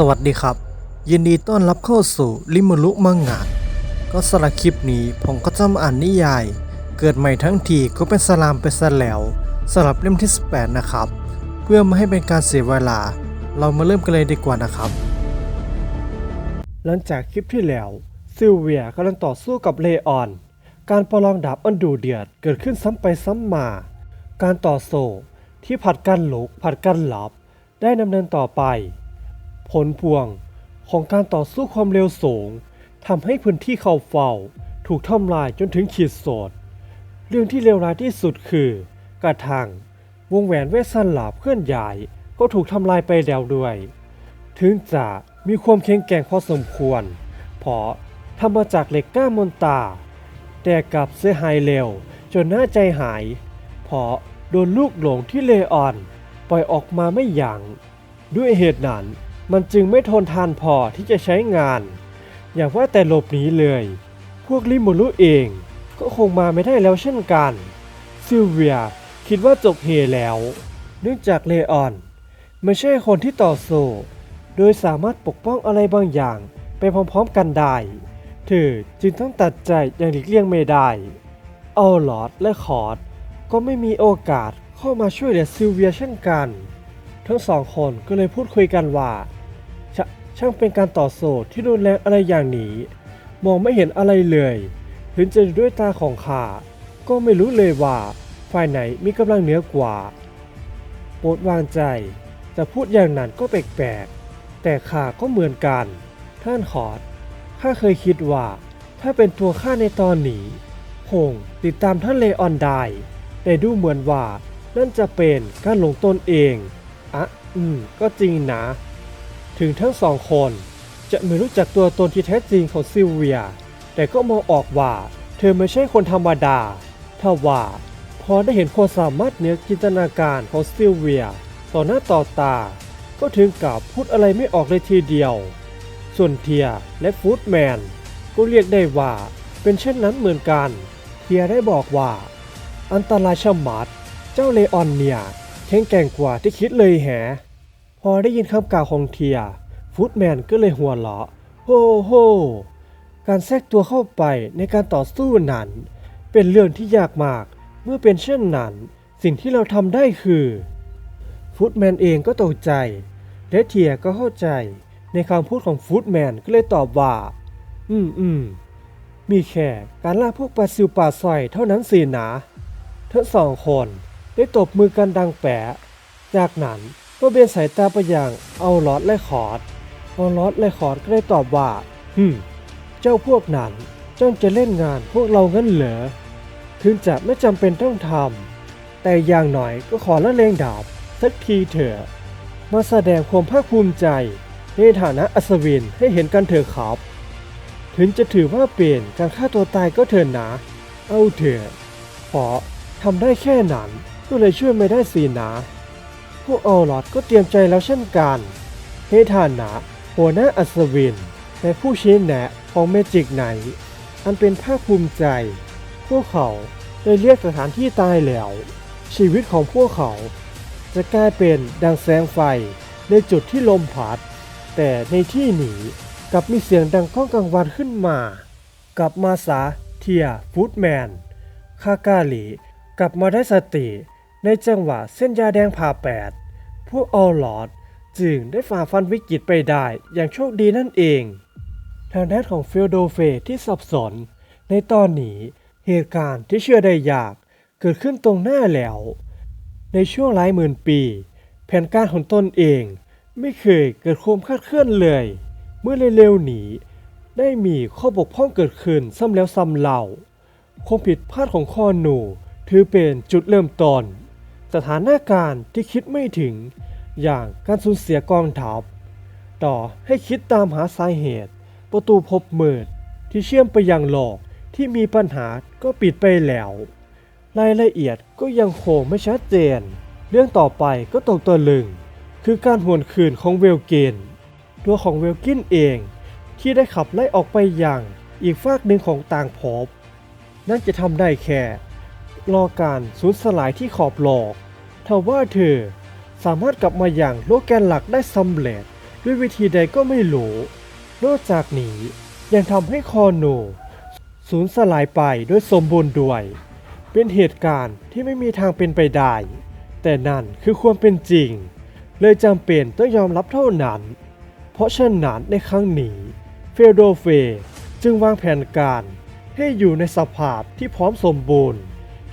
สวัสดีครับ ยินดีต้อนรับเข้าสู่ลิมลุมังงะก็สำหรับคลิปนี้ผมก็จะมาอ่านนิยาย เกิดใหม่ทั้งทีก็เป็นสลามไปซะแล้วสำหรับเล่มที่ 18 นะครับ เพื่อไม่ให้เป็นการเสียเวลา เรามาเริ่มกันเลยดีกว่านะครับ หลังจากคลิปที่แล้วซิลเวียกำลังต่อสู้กับเลออน การประลองดาบอันดูเดือดเกิดขึ้นซ้ำไปซ้ำมา การต่อสู้ที่ผัดกันลุกผัดกันหลับ ได้ดำเนินต่อไป ผลพวงของการต่อสู้ความเร็วสูงทำให้พื้นที่เขาเฝ้าถูกทำลายจนถึงขีดโสดเรื่องที่เลวร้ายที่สุดคือ กระทั่งวงแหวนเวสสันหลาบเคลื่อนย้ายก็ถูกทำลายไปแล้วด้วย ถึงจะมีความแข็งแกร่งพอสมควร เพราะทำมาจากเหล็กก้ามนตา แต่กลับเสียหายเร็วจนน่าใจหาย เพราะโดนลูกหลงที่เลออน ปล่อยออกมาไม่ยัง้งด้วยเหตุนั้น มันจึงไม่ทนทานพอที่จะใช้งาน อย่าว่าแต่หลบหนีเลย พวกลิโมรุเองก็คงมาไม่ได้แล้วเช่นกัน ซิลเวียคิดว่าจบเฮแล้ว เนื่องจากเลออน ไม่ใช่คนที่ต่อสู้โดยสามารถปกป้องอะไรบางอย่างไปพร้อมๆกันได้เธอจึงต้องตัดใจอย่างหลีกเลี่ยงไม่ได้ เอาลอดและคอร์ดก็ไม่มีโอกาสเข้ามาช่วยเหลือซิลเวียเช่นกัน ทั้งสองคนก็เลยพูดคุยกันว่า ช่างเป็นการต่อสู้ที่รุนแรงอะไรอย่างนี้ มองไม่เห็นอะไรเลยถึงจะดูด้วยตาของข้าก็ไม่รู้เลยว่าฝ่ายไหนมีกำลังเหนือกว่า โปรดวางใจจะพูดอย่างนั้นก็แปลกๆแต่ข้าก็เหมือนกัน ท่านขอดข้าเคยคิดว่า ถ้าเป็นตัวข้าในตอนนี้คงติดตามท่านเลออนได้แต่ดูเหมือนว่านั่นจะเป็นการหลงตนเองอะอืม ก็จริงนะ ถึงทั้งสองคน จะไม่รู้จักตัวตนที่แท้จริงของซิลเวีย แต่ก็มองออกว่า เธอไม่ใช่คนธรรมดาถ้าว่าพอได้เห็นความสามารถเหนือจินตนาการของซิลเวีย ต่อหน้าต่อตา ก็ถึงกับพูดอะไรไม่ออกเลยทีเดียว ส่วนเทียและฟูดแมนก็เรียกได้ว่าเป็นเช่นนั้นเหมือนกัน เทียได้บอกว่า อันตรายชะมัด เจ้าเลออนเนี่ยแข็งแกร่งกว่าที่คิดเลยแฮะ อได้ยินคำกล่าวของเทียฟูดแมนก็เลยหัวเราะโฮโฮการแทรกตัวเข้าไปในการต่อสู้นั้น เป็นเรื่องที่ยากมากเมื่อเป็นเช่นนั้น สิ่งที่เราทำได้คือฟูดแมนเองก็ตกใจ และเทียก็เข้าใจในคำพูดของฟูดแมนก็เลยตอบว่า อืมอืมมีแค่การล่าพวกปลาซิวปลาสร้อยเท่านั้นสินะทั้งสองคนได้ตบมือกันดังแปะ จากนั้น ก็เบนสายตาไปอยังเอาลอดและคอดเอาลอดและคอดก็ได้ตอบว่าฮึมเจ้าพวกนั้นจ้องจะเล่นงานพวกเรางั้นเหรอถึงจะไม่จำเป็นต้องทำแต่อย่างหน่อยก็ขอละเลงดาบสักทีเถอะมาแสดงความภาคภูมิใจในฐานะอัศวินให้เห็นกันเถอะครับ ถึงจะถือว่าเป็นการฆ่าตัวตายก็เถอะนะ เอาเถอะเพราะทำได้แค่นั้นก็เลยช่วยไม่ได้สินะ พวกออลอดก็เตรียมใจแล้วเช่นกันในฐานะหัวหน้าอัศวิน และผู้ชี้แนะของเมจิกไนอันเป็นภาคภูมิใจ พวกเขาได้เรียกสถานที่ตายแล้ว ชีวิตของพวกเขา จะกลายเป็นดังแสงไฟในจุดที่ลมพัด แต่ในที่นี้กลับมีเสียงดังก้องกังวานขึ้นมา กลับมาซาเทียฟูดแมนคากาหลีกลับมาได้สติ ในจังหวะเส้นยาแดงผ่าแปดพวกออลอดจึงได้ฝ่าฟันวิกฤตไปได้อย่างโชคดีนั่นเอง ทางด้านของฟิลโดเฟที่สับสน ในตอนนี้เหตุการณ์ที่เชื่อได้ยากเกิดขึ้นตรงหน้าแล้ว ในช่วงหลายหมื่นปี แผนการของตนเองไม่เคยเกิดความคาดเคลื่อนเลย เมื่อเร็วๆนี้ได้มีข้อบกพร่องเกิดขึ้นซ้ำแล้วซ้ำเล่าความผิดพลาดของคอหนู ถือเป็นจุดเริ่มต้น สถานการณ์ที่คิดไม่ถึง อย่างการสูญเสียกองทัพต่อให้คิดตามหาสาเหตุ ประตูพบเมืดที่เชื่อมไปยังโลอกที่มีปัญหาก็ปิดไปแล้ว รายละเอียดก็ยังคงไม่ชัดเจน เรื่องต่อไปก็ตกตะลึง คือการหวนคืนของเวลเกนตัวของเวลกินเองที่ได้ขับไล่ออกไปอย่างอีกฝากหนึ่งของต่างภพนั่นจะทำได้แค่ รอการสูญสลายที่ขอบโลอกทว่าเธอสามารถกลับมาอย่างโลกแกนหลักได้สำเร็จ ด้วยวิธีใดก็ไม่รู้นอกจากนี้ยังทำให้คอโนสูญสลายไปด้วยสมบูรณ์ด้วย เป็นเหตุการณ์ที่ไม่มีทางเป็นไปได้ แต่นั่นคือความเป็นจริง เลยจำเป็นต้องยอมรับเท่านั้น เพราะฉะนั้นในครั้งนี้เฟโดเฟจึงวางแผนการให้อยู่ในสภาพที่พร้อมสมบูรณ์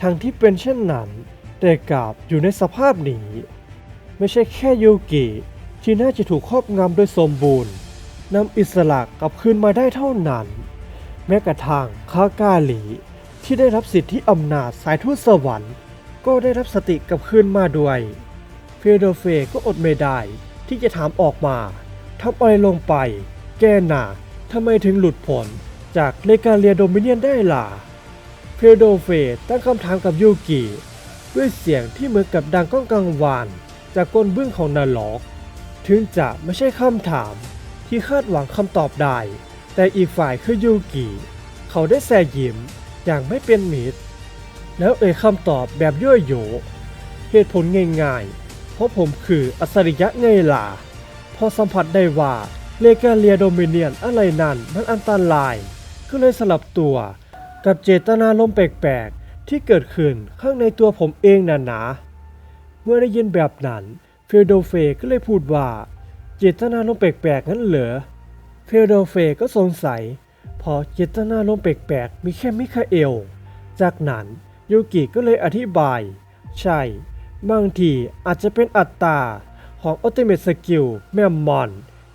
ทั้งที่เป็นเช่นนั้น แต่กลับอยู่ในสภาพนี้ ไม่ใช่แค่ยูกิที่น่าจะถูกครอบงำโดยสมบูรณ์นำอิสระกลับคืนมาได้เท่านั้น แม้กระทั่งคากาหลี ที่ได้รับสิทธิอำนาจสายทูตสวรรค์ ก็ได้รับสติกลับคืนมาด้วยเฟโดเฟก็อดไม่ได้ที่จะถามออกมาทำอะไรลงไป แกน่ะทำไมถึงหลุดพ้นจากเลกาเลียโดมิเนียนได้ล่ะ เฟโดเฟตั้งคำถามกับยูกิ ด้วยเสียงที่เหมือนกับดังก้องกังวาน จากก้นบื้งของนาล็อก ถึงจะไม่ใช่คำถามที่คาดหวังคำตอบได้ แต่อีกฝ่ายคือยูกิ เขาได้แสยิ้มอย่างไม่เป็นมิตร แล้วเอ่ยคำตอบแบบยั่วโยเหตุผลง่ายๆ เพราะผมคืออัศริยะไงล่ะพอสัมผัสได้ว่าเลกาเลียโดมิเนียนอะไรนั่นมันอันตราย ก็เลยสลับตัว กับเจตนาลมแปลกๆ ที่เกิดขึ้นข้างในตัวผมเองน่ะนะเมื่อได้ยินแบบนั้นเฟลโดเฟก็เลยพูดว่า เจตนาลมแปลกๆงั้นเหรอเฟลโดเฟก็สงสัยพอเจตนาลมแปลกๆมีแค่มิคาเอล จากนั้นยูกิก็เลยอธิบาย ใช่ บางทีอาจจะเป็นอัตตราของอัลติเม e สกิลแมมมอน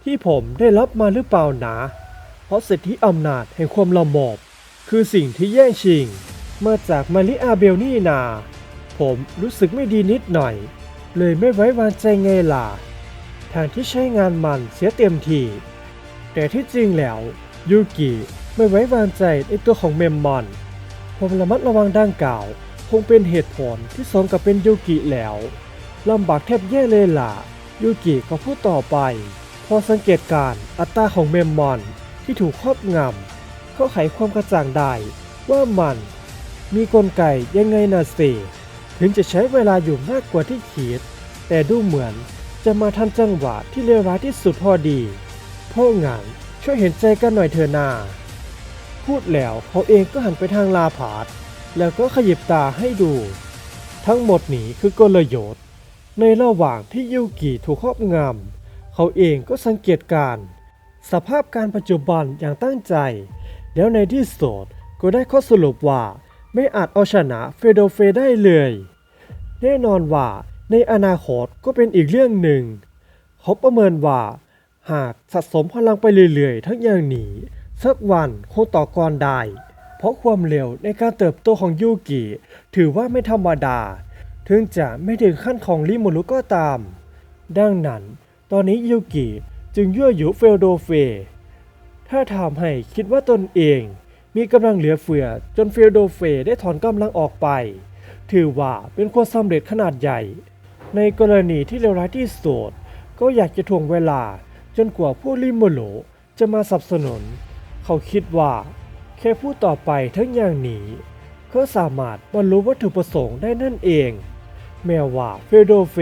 ที่ผมได้รับมาหรือเปล่านะ เพราะสิทธิอำนาจแห่งความละมอบ คือสิ่งที่แย่งชิง มาจากมาริอาเบลนี่นา ผมรู้สึกไม่ดีนิดหน่อย เลยไม่ไว้วางใจไงล่ะทางที่ใช้งานมันเสียเต็มที แต่ที่จริงแล้วยูกิไม่ไว้วางใจในตัวของเมมมอนผมระมัดระวังดังกล่าว คงเป็นเหตุผลที่สมกับเป็นยูกิแล้วลำบากแทบแย่เลยล่ะยูกิก็พูดต่อไป พอสังเกตการณ์อัตราของเมมมอนที่ถูกครอบงำ ก็ไขความกระจ่างได้ ว่ามันมีกลไกยังไงนะสิถึงจะใช้เวลาอยู่มากกว่าที่คิด แต่ดูเหมือนจะมาทันจังหวะที่เลวร้ายที่สุดพอดีเพราะงั้นช่วยเห็นใจกันหน่อยเถอะนาพูดแล้วเขาเองก็หันไปทางลาผาดแล้วก็ขยิบตาให้ดู ทั้งหมดนี้คือกลยุทธ์ในระหว่างที่ยูกิถูกครอบงำเขาเองก็สังเกตการ สภาพการปัจจุบันอย่างตั้งใจ แล้วในที่สุดก็ได้ข้อสรุปว่าไม่อาจเอาชนะเฟโดเฟได้เลย แน่นอนว่าในอนาคตก็เป็นอีกเรื่องหนึ่ง เขาประเมินว่า หากสะสมพลังไปเรื่อยๆ ทั้งอย่างนี้สักวันคงต่อกรได้ เพราะความเร็วในการเติบโตของยูกิ ถือว่าไม่ธรรมดา ถึงจะไม่ถึงขั้นของริมูรุก็ตาม ดังนั้น ตอนนี้ยูกิจึงยั่วยุเฟลโดเฟ ถ้าทำให้คิดว่าตนเอง มีกำลังเหลือเฟือจนเฟลโดเฟได้ถอนกำลังออกไป ถือว่าเป็นความสำเร็จขนาดใหญ่ ในกรณีที่เลวร้ายที่สุดก็อยากจะถ่วงเวลาจนกว่าผู้ริมูรุจะมาสนับสนุนเขาคิดว่า แค่พูดต่อไปทั้งอย่างนี้ ก็สามารถบรรลุวัตถุประสงค์ได้นั่นเอง แม้ว่าเฟโดเฟ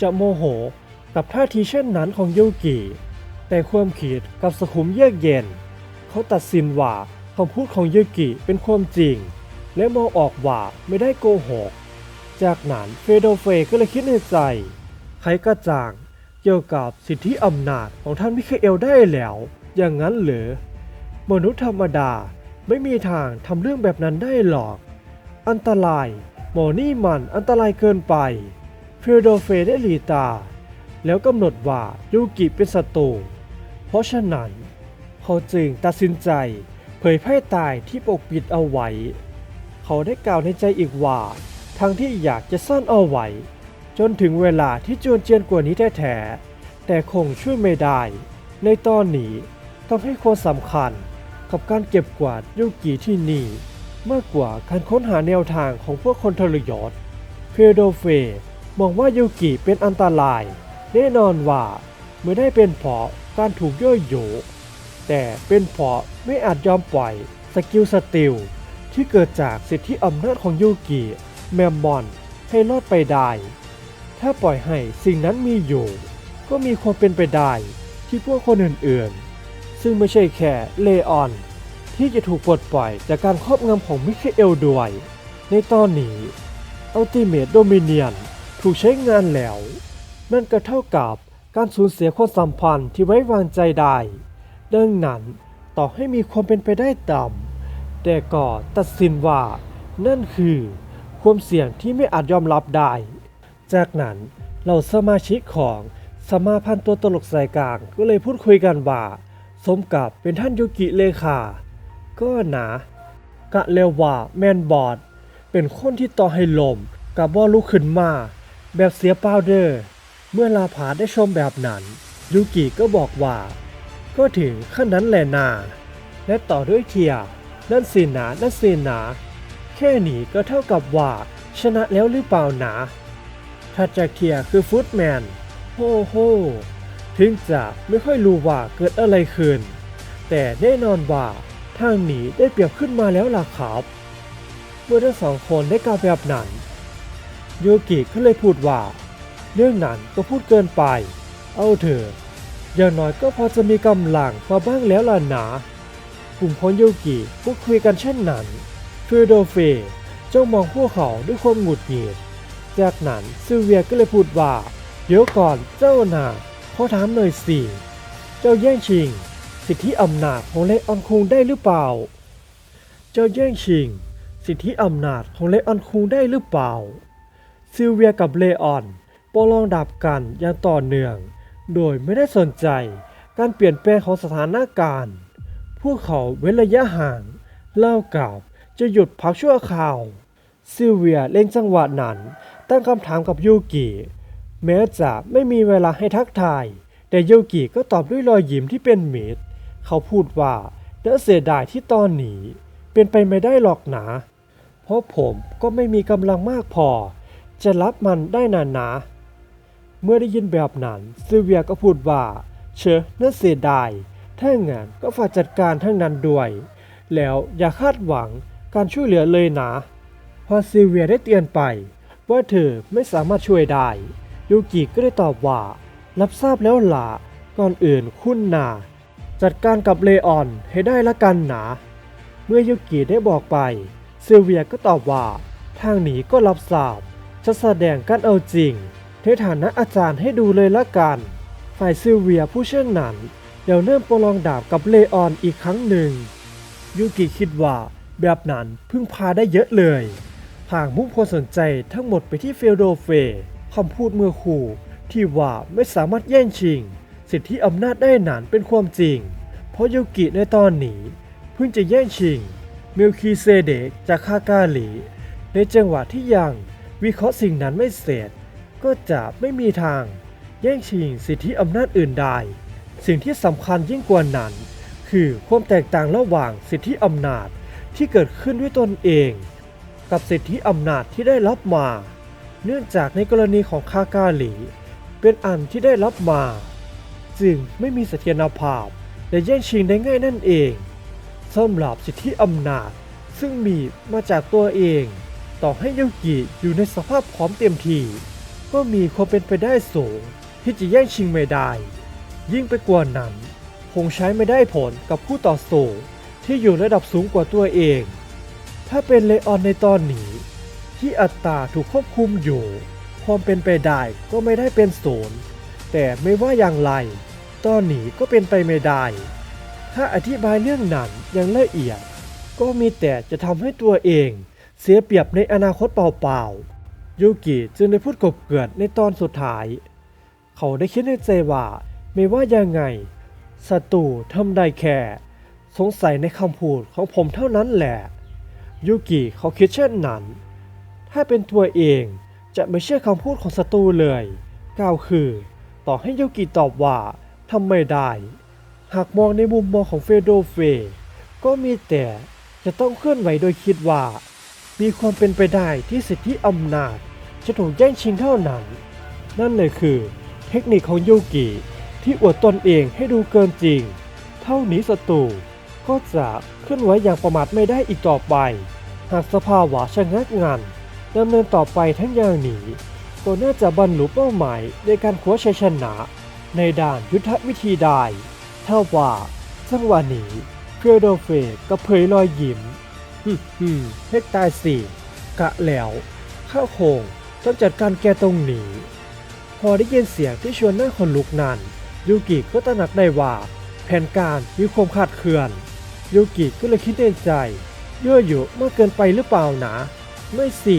จะโมโหกับท่าทีเช่นนั้นของยูกิ แต่ความคิดกับสขุมเยือกเย็น เขาตัดสินว่าคำพูดของยูกิเป็นความจริง และมองออกว่าไม่ได้โกหก จากนั้นเฟโดเฟก็เลยคิดในใจไขกระจ่างเกี่ยวกับสิทธิอำนาจของท่านมิคาเอลได้แล้ว อย่างนั้นเหรอมนุษย์ธรรมดาไม่มีทางทำเรื่องแบบนั้นได้หรอก อันตรายหมอนี่มันอันตรายเกินไป เฟโดเฟได้หลีตา แล้วกำหนดว่ายูกิเป็นศัตรู เพราะฉะนั้นเขาจึงตัดสินใจเผยแพร่ตายที่ปกปิดเอาไว้ เขาได้กล่าวในใจอีกว่าทั้งที่อยากจะซ่อนเอาไว้ จนถึงเวลาที่จวนเจียนกว่านี้แท้ๆแต่คงช่วยไม่ได้ ในตอนนี้ต้องให้ความสำคัญกับการเก็บกวาดยูกิที่นี่ มากกว่าการค้นหาแนวทางของพวกคนทรยศเฟโดเฟมองว่ายูกิเป็นอันตราย แน่นอนว่าไม่ได้เป็นเพราะ การถูกย่อยโยแต่เป็นเพราะไม่อาจยอมปล่อยสกิลสติลที่เกิดจากสิทธิอำนาจของยูกิแมมมอนให้รอดไปได้ ถ้าปล่อยให้สิ่งนั้นมีอยู่ ก็มีความเป็นไปได้ที่พวกคนอื่นๆ ซึ่งไม่ใช่แค่เลออน ที่จะถูกปลดปล่อยจากการครอบงำของมิเคเอลด้วย ในตอนนี้อัลติเม e โดมิเนียนถูกใช้งานแล้ว นั่นก็เท่ากับ การสูญเสียความสัมพันธ์ที่ไว้วางใจได้ ดังนั้นต่อให้มีความเป็นไปได้ต่ำแต่ก็ตัดสินว่า นั่นคือ ความเสี่ยงที่ไม่อาจยอมรับได้ จากนั้นเราสมาชิกของสมาพันธ์ตัวตลกสายกลางก็เลยพูดคุยกันว่า สมกับเป็นท่านยุกิเลขาก็นะกะเลวว่าแมนบอดเป็นคนที่ต่อให้ลมกับบอลุกขึ้นมา แบบเสียเปล่าเดอร์ เมื่อลาผาได้ชมแบบนั้น ยูกิก็บอกว่า ก็ถึงขั้นนั้นแหละนาและต่อด้วยเทีย นั่นสินะนั่นสินะแค่นี้ก็เท่ากับว่าชนะแล้วหรือเปล่านะถัดจากเทียคือฟุตแมนโฮโฮถึงจะไม่ค่อยรู้ว่าเกิดอะไรขึ้น แต่แน่นอนว่าทางหนีได้เปรียบขึ้นมาแล้วล่ะครับเมื่อทั้งสองคนได้กล่าวแบบนั้นโยกิก็เลยพูดว่า เรื่องนั้นก็พูดเกินไป เอาเถอะอย่างน้อยก็พอจะมีกำลังมาบ้างแล้วล่ะนะกลุ่มของโยกิพูดคุยกันเช่นนั้นเฟโดเฟจ้องมองพวกเขาด้วยความหงุดหงิด จากนั้นซิเวียก็เลยพูดว่า เดี๋ยวก่อนเจ้าน่ะขอถามหน่อยสิ เจ้าแย่งชิง สิทธิอำนาจของเลออนคุงได้หรือเปล่า เจ้าแย่งชิง สิทธิอำนาจของเลออนคุงได้หรือเปล่าซิเวียกับเลออน ปรลองดับกันอย่างต่อเนื่อง โดยไม่ได้สนใจการเปลี่ยนแปลงของสถานการณ์ พวกเขาเว้นระยะห่างเล่ากับจะหยุดพักชั่วคราว ซิลเวียเล่นจังหวะนั้นตั้งคำถามกับยูกิแม้จะไม่มีเวลาให้ทักทาย แต่ยูกิก็ตอบด้วยรอยยิ้มที่เป็นมิตร เขาพูดว่าน่าเสียดายที่ตอนนี้ เป็นไปไม่ได้หรอกนะ เพราะผมก็ไม่มีกำลังมากพอ จะรับมันได้นานนะ เมื่อได้ยินแบบนั้นซิเวียก็พูดว่า เชอน่าเสียดายถ้างั้นก็ฝากจัดการทั้งนั้นด้วย แล้วอย่าคาดหวังการช่วยเหลือเลยนะพอซิเวียได้เตือนไป ว่าเธอไม่สามารถช่วยได้ยูกิก็ได้ตอบว่า รับทราบแล้วล่ะก่อนอื่นคุณนาจัดการกับเลออนให้ได้ละกันนะเมื่อยูกิได้บอกไปซิเวียก็ตอบว่า ทางหนีก็รับทราบจะแสดงการเอาจริง ในฐานะอาจารย์ให้ดูเลยละกัน ฝ่ายซิลเวียผู้เช่นนั้นเดี๋ยวเริ่มประลองดาบกับเลออนอีกครั้งหนึ่ง ยูกิคิดว่าแบบนั้นพึ่งพาได้เยอะเลยผางมุ่งความสนใจทั้งหมดไปที่เฟลโดเฟคำพูดเมื่อคู่ที่ว่าไม่สามารถแย่งชิง สิทธิอำนาจได้นานเป็นความจริง เพราะยูกิในตอนนี้เพิ่งจะแย่งชิงมิลคีเซเดกจากคากาหลี ในจังหวะที่ยังวิเคราะห์สิ่งนั้นไม่เสร็จ ก็จะไม่มีทางแย่งชิงสิทธิอำนาจอื่นใดสิ่งที่สำคัญยิ่งกว่านั้น คือความแตกต่างระหว่างสิทธิอำนาจที่เกิดขึ้นด้วยตนเอง กับสิทธิอำนาจที่ได้รับมา เนื่องจากในกรณีของคากาหลี เป็นอันที่ได้รับมา จึงไม่มีเสถียรภาพและแย่งชิงได้ง่ายนั่นเองสำหรับสิทธิอำนาจซึ่งมีมาจากตัวเอง ต่อให้ยุกิอยู่ในสภาพพร้อมเต็มที่ ก็มีความเป็นไปได้สูงที่จะแย่งชิงไม่ได้ ยิ่งไปกว่านั้น คงใช้ไม่ได้ผลกับผู้ต่อสู้ที่อยู่ระดับสูงกว่าตัวเอง ถ้าเป็นเลออนในตอนนี้ ที่อัตราถูกควบคุมอยู่ ความเป็นไปได้ก็ไม่ได้เป็นศูนย์แต่ไม่ว่าอย่างไร ตอนนี้ก็เป็นไปไม่ได้ ถ้าอธิบายเรื่องนั้นอย่างละเอียด ก็มีแต่จะทำให้ตัวเองเสียเปรียบในอนาคตเปล่าๆ ยูกิจึงได้พูดกบเกลื่อนในตอนสุดท้าย เขาได้คิดในใจว่าไม่ว่ายังไงศัตรูทำได้แค่ สงสัยในคำพูดของผมเท่านั้นแหละยูกิเขาคิดเช่นนั้น ถ้าเป็นตัวเองจะไม่เชื่อคำพูดของศัตรูเลยกล่าวคือ ต่อให้ยูกิตอบว่าทำไม่ได้ หากมองในมุมมองของเฟโดเฟ ก็มีแต่จะต้องเคลื่อนไหวโดยคิดว่า มีความเป็นไปได้ที่สิทธิอำนาจ จะถูกแย่งชิงเท่านั้น นั่นเลยคือเทคนิคของยูกิที่อวดตนเองให้ดูเกินจริง เท่านี้ศัตรูก็จะเคลื่อนไหวอย่างประมาทไม่ได้อีกต่อไป หากสภาวะชะงักงันดำเนินต่อไปทั้งอย่างนี้ก็น่าจะบรรลุเป้าหมายในการคว้าชัยชนะ ในด่านยุทธวิธีได้ถ้าว่าจังหวะนี้เฟโดเฟก็เผยรอยยิ้ม ฮึฮึมให้ตายสิกะแล้วข้าคงต้องจัดการแกตรงนี้ พอได้ยินเสียงที่ชวนน้าคนลุกนั้น ยูกิก็ตระหนักได้ว่า แผนการมีความขาดเคลื่อน ยูกิก็เลยคิดในใจเย่อหยุมากเกินไปหรือเปล่านะ ไม่สิ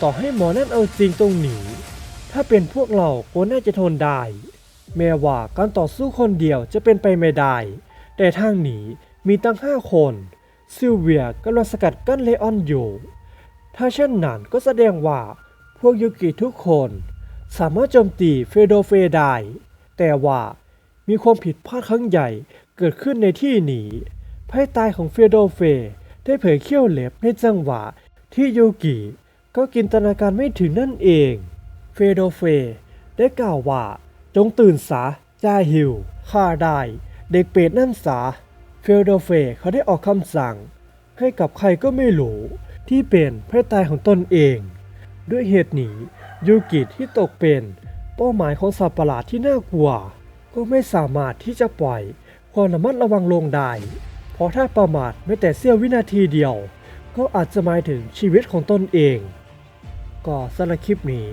ต่อให้หมอนั่นเอาจริงตรงนี้ ถ้าเป็นพวกเราก็น่าจะทนได้ แม้ว่าการต่อสู้คนเดียวจะเป็นไปไม่ได้ แต่ทางหนีมีตั้งห้าคน ซิลเวียกำลังสกัดกั้นเลออนอยู่ ถ้าเช่นนั้นก็แสดงว่าพวกยูกิทุกคนสามารถโจมตีเฟโดเฟได้ แต่ว่ามีความผิดพลาดครั้งใหญ่เกิดขึ้นในที่นี้ภายใต้ของเฟโดเฟได้เผยเขี้ยวเล็บในจังหวะที่ยูกิก็กินตนาการไม่ถึงนั่นเอง เฟโดเฟได้กล่าวว่า จงตื่นสาจ้าฮิวฆ่าได้ เด็กเป็ดนั่นสา เฟโดเฟเขาได้ออกคำสั่ง ให้กับใครก็ไม่รู้ที่เป็นภายใต้ของตนเอง ด้วยเหตุนี้ยูกิที่ตกเป็นเป้าหมายของสัตว์ประหลาดที่น่ากลัว ก็ไม่สามารถที่จะปล่อยความระมัดระวังลงได้ เพราะถ้าประมาทไม่แต่เสี้ยววินาทีเดียว ก็อาจจะหมายถึงชีวิตของตนเอง ก็สำหรับคลิปนี้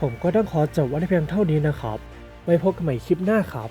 ผมก็ต้องขอจบไว้เพียงเท่านี้นะครับ ไว้พบกันใหม่คลิปหน้าครับ